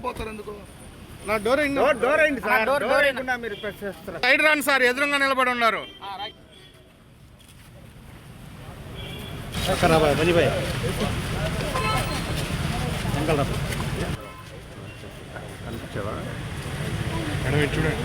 ముందుకు పోతారు ఎందుకు? నా డోర్ అయింది డోర్ డోర్ అయింది సార్. డోర్- డోర్ అయ్యకుండా మీరు ప్రెస్ చేస్తారు? సైడ్ రండి సార్ ఎదురుగా నిలబడి ఉన్నారు. చూడండి.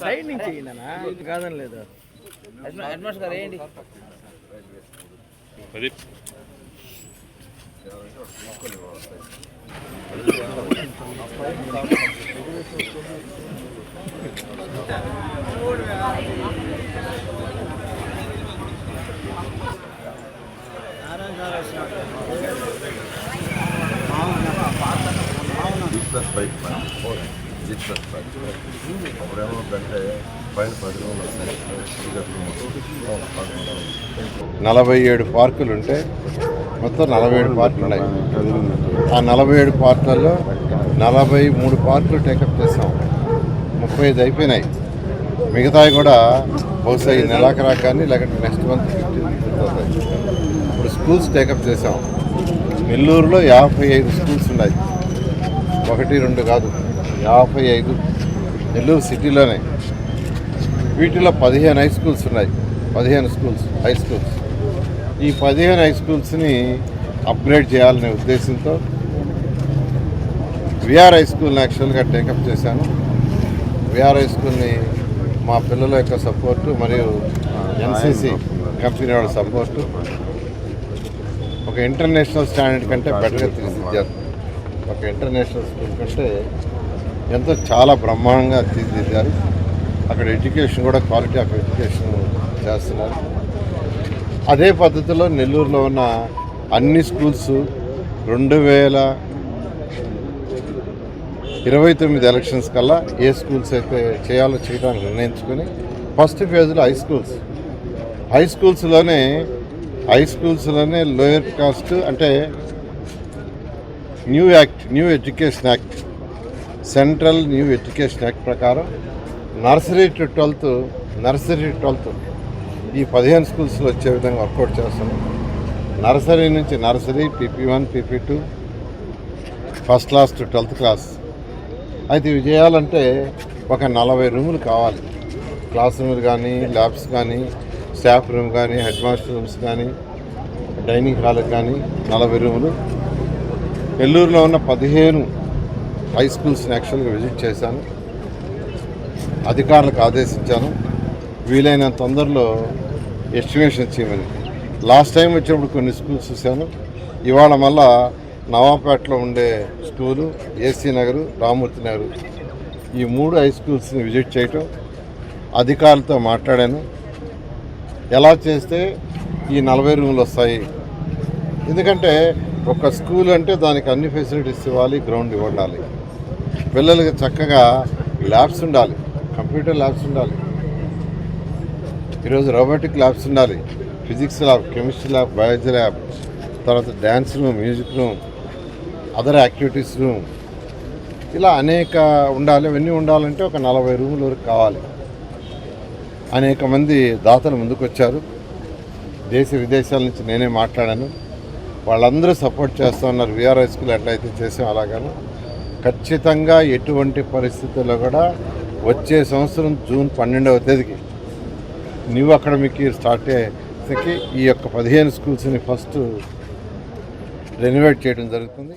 సైడ్ నుంచి. ఇయ్యండి ఇది కాదని లేదు. హెడ్ మాస్టర్ గారు ఏంటి? బిజినెస్ బైక్ బిజినెస్ బైక్ అప్పుడేమవుతుందంటే పైన పది వస్తాయి నలభై ఏడు పార్కులు ఉంటే మొత్తం నలభై ఏడు పార్కులు ఉన్నాయి ఆ నలభై ఏడు పార్కులలో నలభై మూడు పార్కులు టేకప్ చేసాం ముప్పై ఐదు అయిపోయినాయి. మిగతావి కూడా బహుశా ఈ నెలాఖరా కానీ లేకపోతే నెక్స్ట్ మంత్ ఇప్పుడు స్కూల్స్ టేకప్ చేసాం నెల్లూరులో యాభై ఐదు స్కూల్స్ ఉన్నాయి. ఒకటి రెండు కాదు యాభై ఐదు. నెల్లూరు సిటీలోనే. వీటిలో పదిహేను హై స్కూల్స్ ఉన్నాయి. పదిహేను స్కూల్స్ హై స్కూల్స్ ఈ పదిహేను హై స్కూల్స్ని అప్గ్రేడ్ చేయాలనే ఉద్దేశంతో విఆర్ హై స్కూల్ని యాక్చువల్గా టేకప్ చేశాను. విఆర్ హై స్కూల్ని మా పిల్లల యొక్క సపోర్టు మరియు ఎన్సీసీ కంపెనీ వాళ్ళ సపోర్టు ఒక ఇంటర్నేషనల్ స్టాండర్డ్ కంటే బెటర్గా తీర్చిదిద్దారు. ఒక ఇంటర్నేషనల్ స్కూల్ కంటే ఎంతో చాలా బ్రహ్మాండంగా తీర్చిదిద్దారు. అక్కడ ఎడ్యుకేషన్ కూడా క్వాలిటీ ఆఫ్ ఎడ్యుకేషన్ చేస్తున్నారు. అదే పద్ధతిలో నెల్లూరులో ఉన్న అన్ని స్కూల్స్ రెండు వేల ఇరవై తొమ్మిది ఎలక్షన్స్ కల్లా ఏ స్కూల్స్ అయితే చేయాలో చేయడానికి నిర్ణయించుకొని ఫస్ట్ ఫేజ్లో హై స్కూల్స్ హై స్కూల్స్లోనే హై స్కూల్స్లోనే లోయర్ కాస్ట్ అంటే new act new education act central new education act ప్రకారం nursery to twelfth nursery to twelfth ఈ పదిహేను స్కూల్స్లో వచ్చే విధంగా వర్కౌట్ చేస్తున్నాం. నర్సరీ నుంచి nursery PP one PP two first class to twelfth class. అయితే ఇవి చేయాలంటే ఒక నలభై రూములు కావాలి. క్లాస్ రూములు కానీ ల్యాబ్స్ కానీ స్టాఫ్ రూమ్ కానీ హెడ్ మాస్టర్ రూమ్స్ కానీ డైనింగ్ హాల్ కానీ నలభై రూములు నెల్లూరులో ఉన్న పదిహేను హై స్కూల్స్ని యాక్చువల్గా విజిట్ చేశాను. అధికారులకు ఆదేశించాను. వీలైన తొందరలో ఎస్టిమేషన్ చేయమని. లాస్ట్ టైం వచ్చినప్పుడు కొన్ని స్కూల్స్ చూశాను. ఇవాళ మళ్ళా నవాపేటలో ఉండే స్కూలు ఏసీ నగరు రామూర్తి నగరు ఈ మూడు హై స్కూల్స్ని విజిట్ చేయటం అధికారులతో మాట్లాడాను. ఎలా చేస్తే ఈ నలభై రూములు వస్తాయి? ఎందుకంటే ఒక స్కూల్ అంటే దానికి అన్ని ఫెసిలిటీస్ ఇవ్వాలి గ్రౌండ్ ఇవ్వాలి పిల్లలకి చక్కగా ల్యాబ్స్ ఉండాలి కంప్యూటర్ ల్యాబ్స్ ఉండాలి. ఈరోజు రోబోటిక్ ల్యాబ్స్ ఉండాలి. Physics lab chemistry lab biology lab తర్వాత dance room music room other activities room ఇలా అనేక ఉండాలి అవన్నీ ఉండాలంటే ఒక నలభై రూముల వరకు కావాలి. అనేక మంది దాతలు ముందుకొచ్చారు. దేశ విదేశాల నుంచి నేనే మాట్లాడాను. వాళ్ళందరూ సపోర్ట్ చేస్తూ ఉన్నారు విఆర్ హై స్కూల్ ఎట్లయితే చేసాం అలాగాను. ఖచ్చితంగా ఎటువంటి పరిస్థితుల్లో కూడా వచ్చే సంవత్సరం జూన్ పన్నెండవ తేదీకి న్యూ అకాడమిక్ ఇయర్ స్టార్ట్ అయ్యేకి ఈ యొక్క పదిహేను స్కూల్స్ని ఫస్ట్ రెనోవేట్ చేయడం జరుగుతుంది.